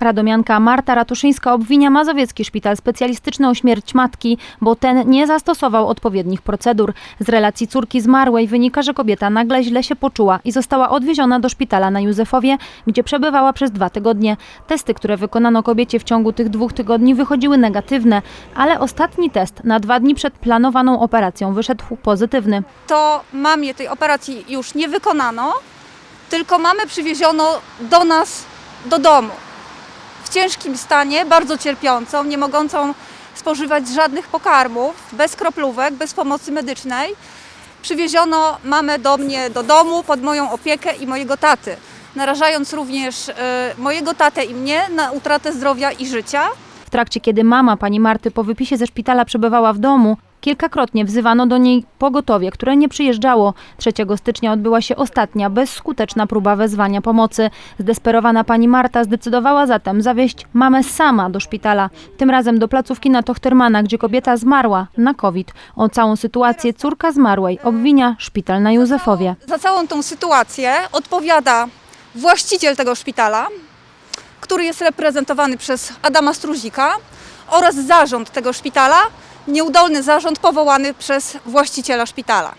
Radomianka Marta Ratuszyńska obwinia Mazowiecki Szpital Specjalistyczny o śmierć matki, bo ten nie zastosował odpowiednich procedur. Z relacji córki zmarłej wynika, że kobieta nagle źle się poczuła i została odwieziona do szpitala na Józefowie, gdzie przebywała przez dwa tygodnie. Testy, które wykonano kobiecie w ciągu tych dwóch tygodni wychodziły negatywne, ale ostatni test na dwa dni przed planowaną operacją wyszedł pozytywny. to mamie tej operacji już nie wykonano, tylko mamę przywieziono do nas do domu. W ciężkim stanie, bardzo cierpiącą, nie mogącą spożywać żadnych pokarmów, bez kroplówek, bez pomocy medycznej. Przywieziono mamę do mnie do domu pod moją opiekę i mojego taty, narażając również e, mojego tatę i mnie na utratę zdrowia i życia. W trakcie, kiedy mama pani Marty po wypisie ze szpitala przebywała w domu, kilkakrotnie wzywano do niej pogotowie, które nie przyjeżdżało. 3 stycznia odbyła się ostatnia, bezskuteczna próba wezwania pomocy. Zdesperowana pani Marta zdecydowała zatem zawieźć mamę sama do szpitala. Tym razem do placówki na Tochtermana, gdzie kobieta zmarła na COVID. O całą sytuację córka zmarłej obwinia szpital na Józefowie. Za całą tą sytuację odpowiada właściciel tego szpitala, który jest reprezentowany przez Adama Struzika oraz zarząd tego szpitala, nieudolny zarząd powołany przez właściciela szpitala.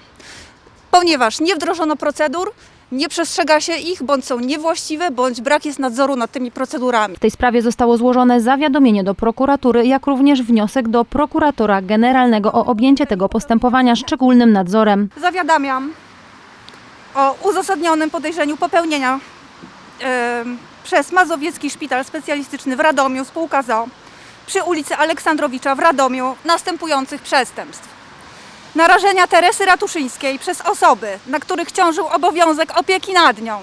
Ponieważ nie wdrożono procedur, nie przestrzega się ich, bądź są niewłaściwe, bądź brak jest nadzoru nad tymi procedurami. W tej sprawie zostało złożone zawiadomienie do prokuratury, jak również wniosek do prokuratora generalnego o objęcie tego postępowania szczególnym nadzorem. Zawiadamiam o uzasadnionym podejrzeniu popełnienia em, przez Mazowiecki Szpital Specjalistyczny w Radomiu, spółka ZO, przy ulicy Aleksandrowicza w Radomiu następujących przestępstw. Narażenia Teresy Ratuszyńskiej przez osoby, na których ciążył obowiązek opieki nad nią,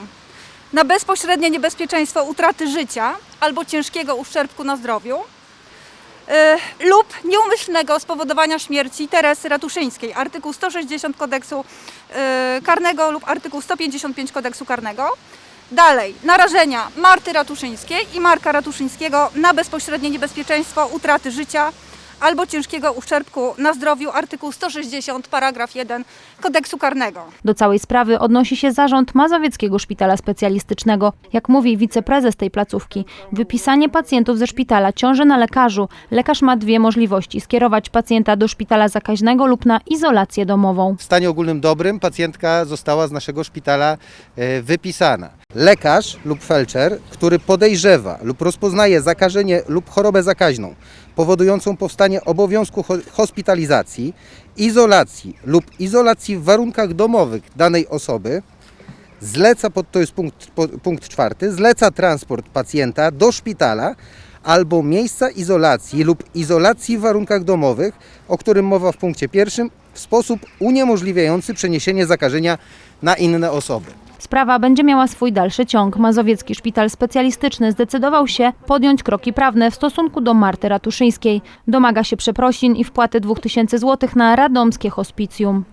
na bezpośrednie niebezpieczeństwo utraty życia albo ciężkiego uszczerbku na zdrowiu, y, lub nieumyślnego spowodowania śmierci Teresy Ratuszyńskiej, artykuł 160 kodeksu y, karnego lub artykuł 155 kodeksu karnego. Dalej, narażenia Marty Ratuszyńskiej i Marka Ratuszyńskiego na bezpośrednie niebezpieczeństwo utraty życia albo ciężkiego uszczerbku na zdrowiu, artykuł 160 paragraf 1 kodeksu karnego. Do całej sprawy odnosi się zarząd Mazowieckiego Szpitala Specjalistycznego. Jak mówi wiceprezes tej placówki, wypisanie pacjentów ze szpitala ciąży na lekarzu. Lekarz ma dwie możliwości: skierować pacjenta do szpitala zakaźnego lub na izolację domową. W stanie ogólnym dobrym pacjentka została z naszego szpitala e, wypisana. Lekarz lub felczer, który podejrzewa lub rozpoznaje zakażenie lub chorobę zakaźną powodującą powstanie obowiązku ho- hospitalizacji, izolacji lub izolacji w warunkach domowych danej osoby, zleca, to jest punkt, punkt czwarty, zleca transport pacjenta do szpitala albo miejsca izolacji lub izolacji w warunkach domowych, o którym mowa w punkcie pierwszym, w sposób uniemożliwiający przeniesienie zakażenia na inne osoby. Sprawa będzie miała swój dalszy ciąg. Mazowiecki Szpital Specjalistyczny zdecydował się podjąć kroki prawne w stosunku do Marty Ratuszyńskiej. Domaga się przeprosin i wpłaty 2000 zł na radomskie hospicjum.